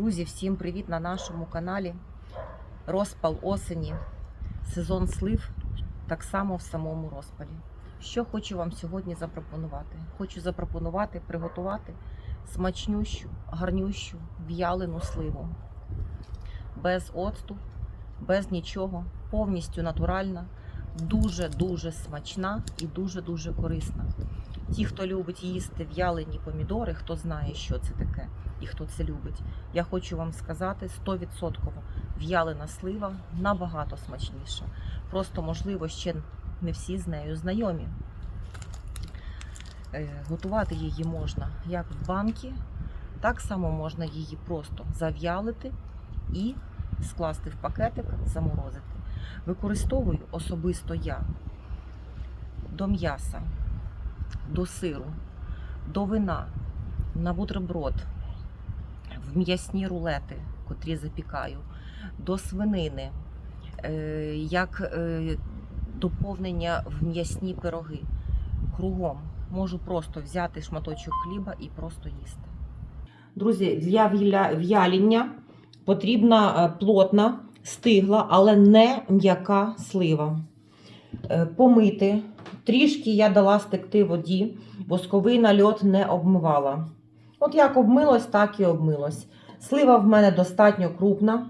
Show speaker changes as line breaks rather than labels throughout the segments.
Друзі, всім привіт на нашому каналі. Розпал осені, сезон слив, так само в самому розпалі. Що хочу вам сьогодні запропонувати? Хочу запропонувати приготувати смачнющу, гарнющу в'ялену сливу. Без оцту, без нічого, повністю натуральна, дуже-дуже смачна і дуже-дуже корисна. Ті, хто любить їсти в'ялені помідори, хто знає, що це таке і хто це любить, я хочу вам сказати 100% в'ялена слива набагато смачніша. Просто, можливо, ще не всі з нею знайомі. Е, Готувати її можна як в банки, так само можна її просто зав'ялити і скласти в пакетик, заморозити. Використовую особисто я до м'яса, до сиру, до вина, на бутерброд, в м'ясні рулети, котрі запікаю, до свинини, е, як е, доповнення в м'ясні пироги. Кругом можу просто взяти шматочок хліба і просто їсти. Друзі, для в'яління потрібна е, плотна, стигла, але не м'яка слива. Помити. Трішки я дала стекти воді, восковий нальот не обмивала. От як обмилось, так і обмилось. Слива в мене достатньо крупна.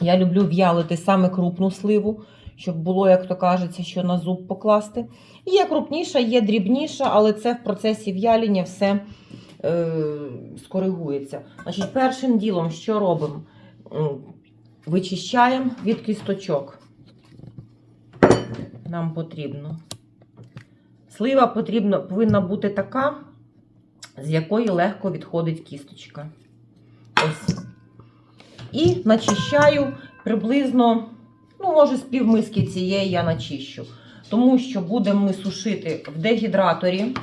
Я люблю в'ялити саме крупну сливу, щоб було, як то кажеться, що на зуб покласти. Є крупніша, є дрібніша, але це в процесі в'яління все е, скоригується. Значить, першим ділом, що робимо? Вичищаємо від кісточок. Нам потрібно. Слива потрібно, повинна бути така, з якої легко відходить кісточка. Ось. І начищаю приблизно, ну, може, з півмиски цієї я начищу. Тому що будемо ми сушити в дегідраторі,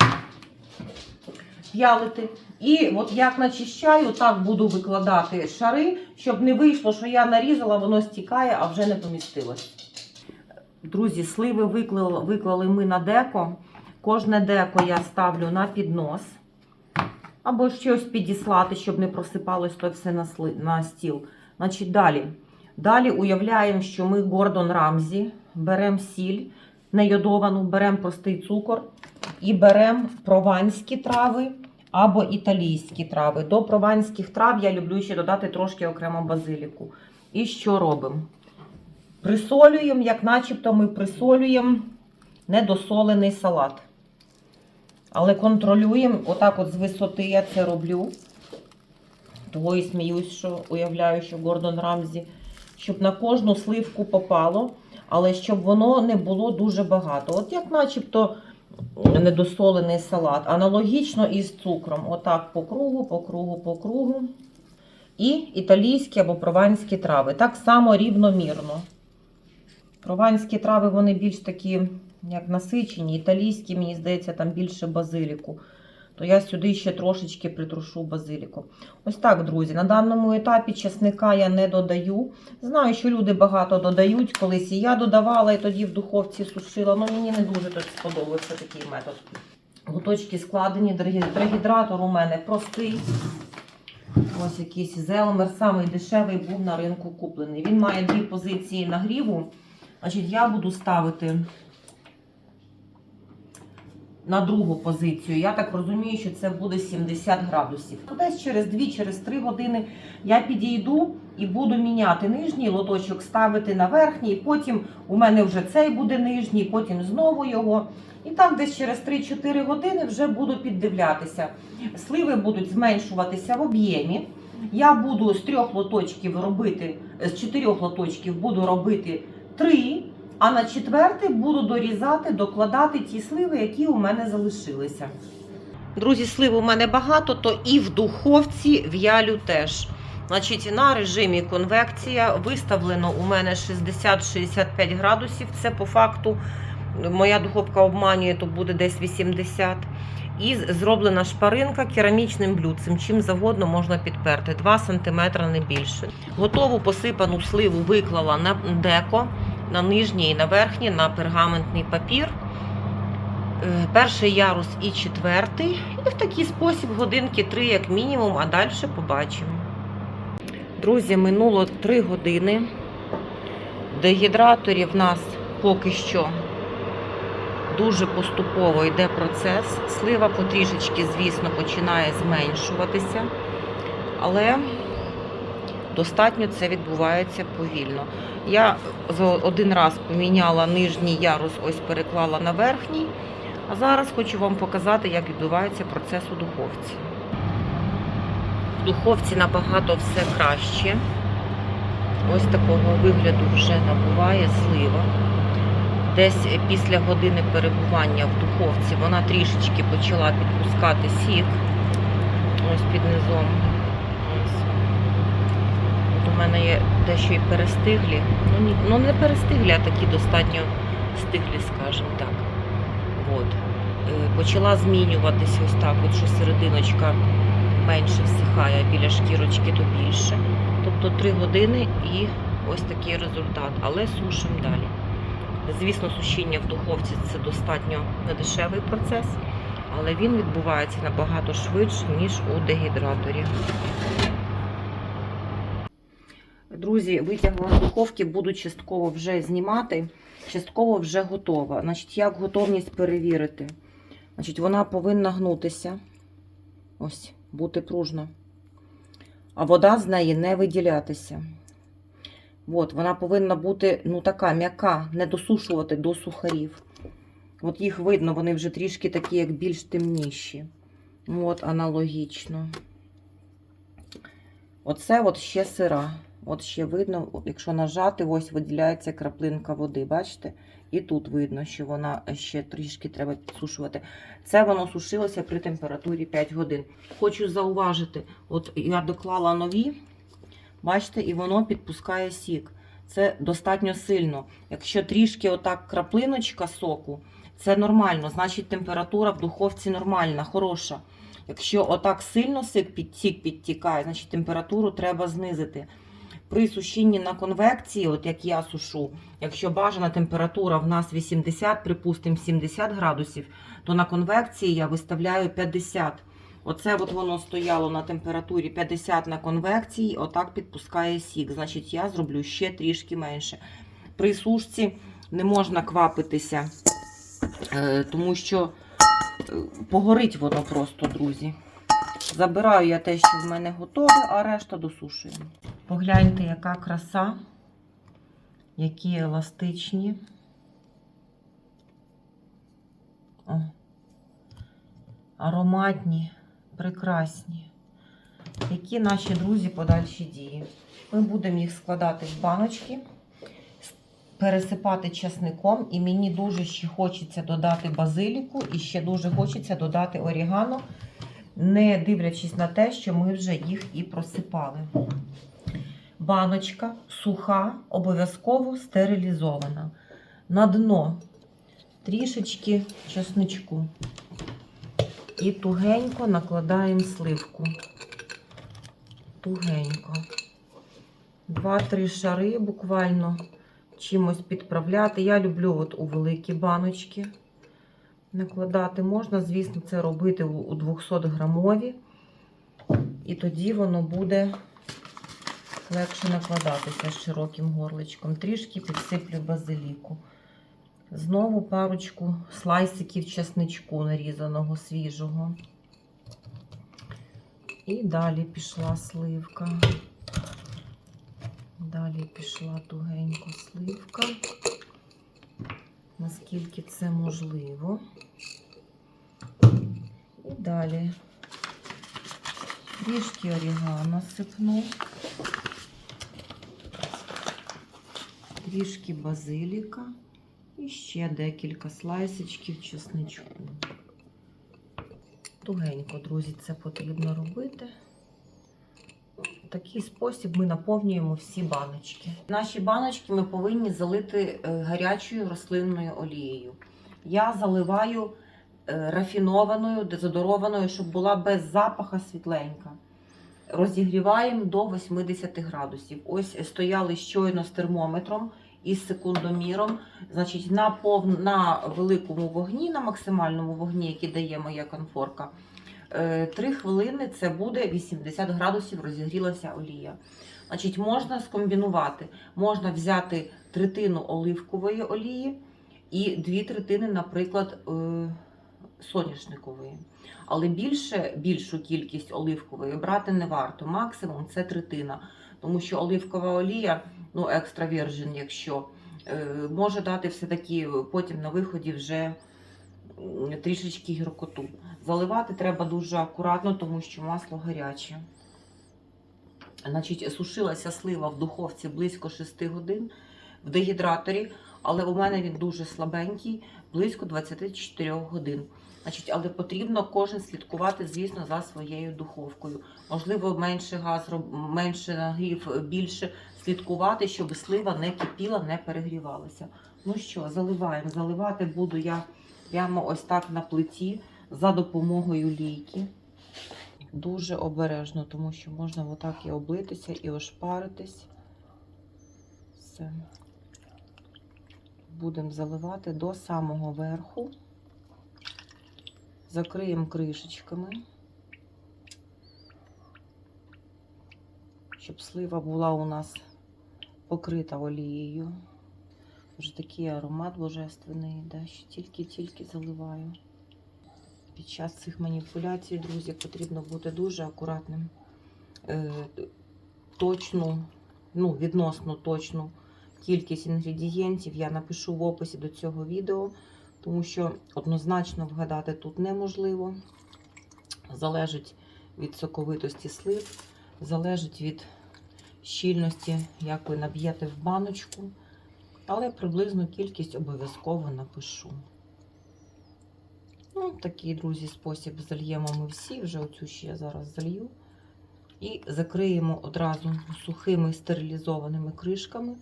в'ялити. І от як начищаю, так буду викладати шари, щоб не вийшло, що я нарізала, воно стікає, а вже не помістилось. Друзі, сливи виклали, виклали ми на деко. Кожне деко я ставлю на піднос. Або щось підіслати, щоб не просипалось то все на, сли, на стіл. Значить, далі. Далі уявляємо, що ми Гордон Рамзі, беремо сіль нейодовану, беремо простий цукор і беремо прованські трави або італійські трави. До прованських трав я люблю ще додати трошки окремо базиліку. І що робимо? Присолюємо, як начебто ми присолюємо недосолений салат. Але контролюємо, отак от з висоти я це роблю. Того і сміюсь, що уявляю, що Гордон Рамзі, щоб на кожну сливку попало, але щоб воно не було дуже багато. От як начебто недосолений салат. Аналогічно із цукром. Отак по кругу, по кругу, по кругу. І італійські або прованські трави. Так само рівномірно. Прованські трави, вони більш такі, як насичені. Італійські, мені здається, там більше базиліку. То я сюди ще трошечки притрушу базиліку. Ось так, друзі. На даному етапі чесника я не додаю. Знаю, що люди багато додають. Колись і я додавала, і тоді в духовці сушила. Ну мені не дуже тут сподобався такий метод. Гуточки складені. Дегідратор у мене простий. Ось якийсь Зелмер, самий дешевий був на ринку куплений. Він має дві позиції нагріву. Значить, я буду ставити на другу позицію. Я так розумію, що це буде 70 градусів. Десь через 2-3 години я підійду і буду міняти нижній лоточок, ставити на верхній. Потім у мене вже цей буде нижній, потім знову його. І так десь через 3-4 години вже буду піддивлятися. Сливи будуть зменшуватися в об'ємі. Я буду з трьох лоточків робити, з чотирьох лоточків буду робити три, а на четвертий буду дорізати, докладати ті сливи, які у мене залишилися. Друзі, слив у мене багато, то і в духовці в'ялю теж. Значить, на режимі конвекція виставлено у мене 60-65 градусів. Це по факту моя духовка обманює, то буде десь 80. І зроблена шпаринка керамічним блюдцем. Чим завгодно можна підперти. 2 см не більше. Готову посипану сливу виклала на деко, на нижній і на верхній, на пергаментний папір. Е, Перший ярус і четвертий. І в такий спосіб годинки три, як мінімум, а далі побачимо. Друзі, минуло 3 години. Дегідраторів в нас поки що дуже поступово йде процес. Слива потрішечки, звісно, починає зменшуватися, але достатньо це відбувається повільно. Я один раз поміняла нижній ярус, ось переклала на верхній. А зараз хочу вам показати, як відбувається процес у духовці. В духовці набагато все краще. Ось такого вигляду вже набуває слива. Десь після години перебування в духовці вона трішечки почала підпускати сік. Ось під низом. У мене є дещо і перестиглі. Ну, ні, ну не перестиглі, а такі достатньо стиглі, скажімо так. От. Е, Почала змінюватися ось так, от що серединочка менше всихає, а біля шкірочки то більше. Тобто 3 години і ось такий результат. Але сушимо далі. Звісно, сушіння в духовці це достатньо недешевий процес, але він відбувається набагато швидше, ніж у дегідраторі. Друзі, витягла з духовки, буду частково вже знімати, частково вже готова. Значить, як готовність перевірити? Значить, вона повинна гнутися. Ось, бути пружна. А вода з неї не виділятися. От, вона повинна бути ну, така м'яка, не досушувати до сухарів. От їх видно, вони вже трішки такі, як більш темніші. От, аналогічно. Оце от ще сира. От ще видно, якщо нажати, ось виділяється краплинка води, бачите? І тут видно, що вона ще трішки треба підсушувати. Це воно сушилося при температурі 5 годин. Хочу зауважити, от я доклала нові, бачите, і воно підпускає сік. Це достатньо сильно. Якщо трішки отак краплиночка соку, це нормально, значить температура в духовці нормальна, хороша. Якщо отак сильно сік, під, сік підтікає, значить температуру треба знизити. При сушінні на конвекції, от як я сушу, якщо бажана температура в нас 80, припустимо 70 градусів, то на конвекції я виставляю 50. Оце от воно стояло на температурі 50 на конвекції, отак підпускає сік. Значить, я зроблю ще трішки менше. При сушці не можна квапитися, е, тому що е, погорить воно просто, друзі. Забираю я те, що в мене готове, а решта досушуємо. Погляньте, яка краса, які еластичні. О, ароматні, прекрасні. Які наші друзі подальші дії? Ми будемо їх складати в баночки, пересипати часником, і мені дуже ще хочеться додати базиліку, і ще дуже хочеться додати орігано, не дивлячись на те, що ми вже їх і просипали. Баночка суха, обов'язково стерилізована. На дно трішечки чесничку. І тугенько накладаємо сливку. Тугенько. Два-три шари буквально чимось підправляти. Я люблю от у великі баночки накладати. Можна, звісно, це робити у 200 грамові. І тоді воно буде легше накладатися з широким горличком. Трішки підсиплю базиліку. Знову парочку слайсиків чесничку нарізаного свіжого. І далі пішла сливка. Далі пішла тугенько сливка. Наскільки це можливо. І далі трішки орігано сипну. Трішки базиліка. І ще декілька слайсичків чесничку. Тугенько, друзі, це потрібно робити. В такий спосіб ми наповнюємо всі баночки. Наші баночки ми повинні залити е, гарячою рослинною олією. Я заливаю е, рафінованою, дезодорованою, щоб була без запаха світленька. Розігріваємо до 80 градусів. Ось стояли щойно з термометром із секундоміром. Значить, на, пов... на великому вогні, на максимальному вогні, який дає моя конфорка, 3 хвилини це буде 80 градусів розігрілася олія. Значить, можна скомбінувати. Можна взяти третину оливкової олії і дві третини, наприклад, е, соняшникової. Але більше, більшу кількість оливкової брати не варто. Максимум це третина. Тому що оливкова олія, ну екстра вірджин, якщо е, може дати все-таки потім на виході вже трішечки гіркоту. Заливати треба дуже акуратно, тому що масло гаряче. Значить, сушилася слива в духовці близько 6 годин в дегідраторі, але у мене він дуже слабенький, близько 24 годин. Значить, але потрібно кожен слідкувати, звісно, за своєю духовкою. Можливо, менше газ, менше нагрів, більше слідкувати, щоб слива не кипіла, не перегрівалася. Ну що, заливаємо. Заливати буду я прямо ось так на плиті за допомогою лійки. Дуже обережно, тому що можна отак і облитися, і ошпаритись. Все. Будемо заливати до самого верху. Закриємо кришечками, щоб слива була у нас покрита олією. Вже такий аромат божественний йде, що тільки-тільки заливаю. Під час цих маніпуляцій, друзі, потрібно бути дуже акуратним. Е, точну, ну, відносно точну кількість інгредієнтів я напишу в описі до цього відео, тому що однозначно вгадати тут неможливо. Залежить від соковитості слив, залежить від щільності, як ви наб'єте в баночку, але приблизну кількість обов'язково напишу. Ну, такий, друзі, спосіб зальємо ми всі, вже оцю ще я зараз залью. І закриємо одразу сухими стерилізованими кришками.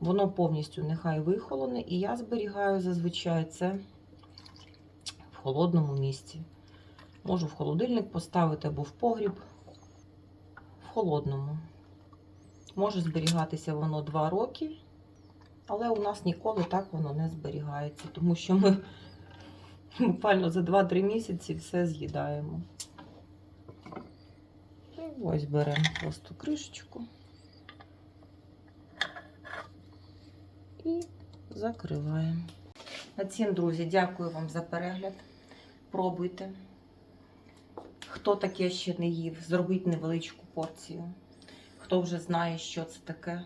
Воно повністю нехай вихолоне, і я зберігаю зазвичай це в холодному місці. Можу в холодильник поставити або в погріб в холодному. Може зберігатися воно 2 роки, але у нас ніколи так воно не зберігається, тому що ми буквально за 2-3 місяці все з'їдаємо. Ось беремо просто кришечку і закриваємо. На цім, друзі, дякую вам за перегляд. Пробуйте. Хто таке ще не їв, зробіть невеличку порцію. Хто вже знає, що це таке,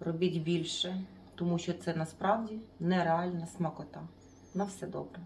робіть більше, тому що це насправді нереальна смакота. На все добре.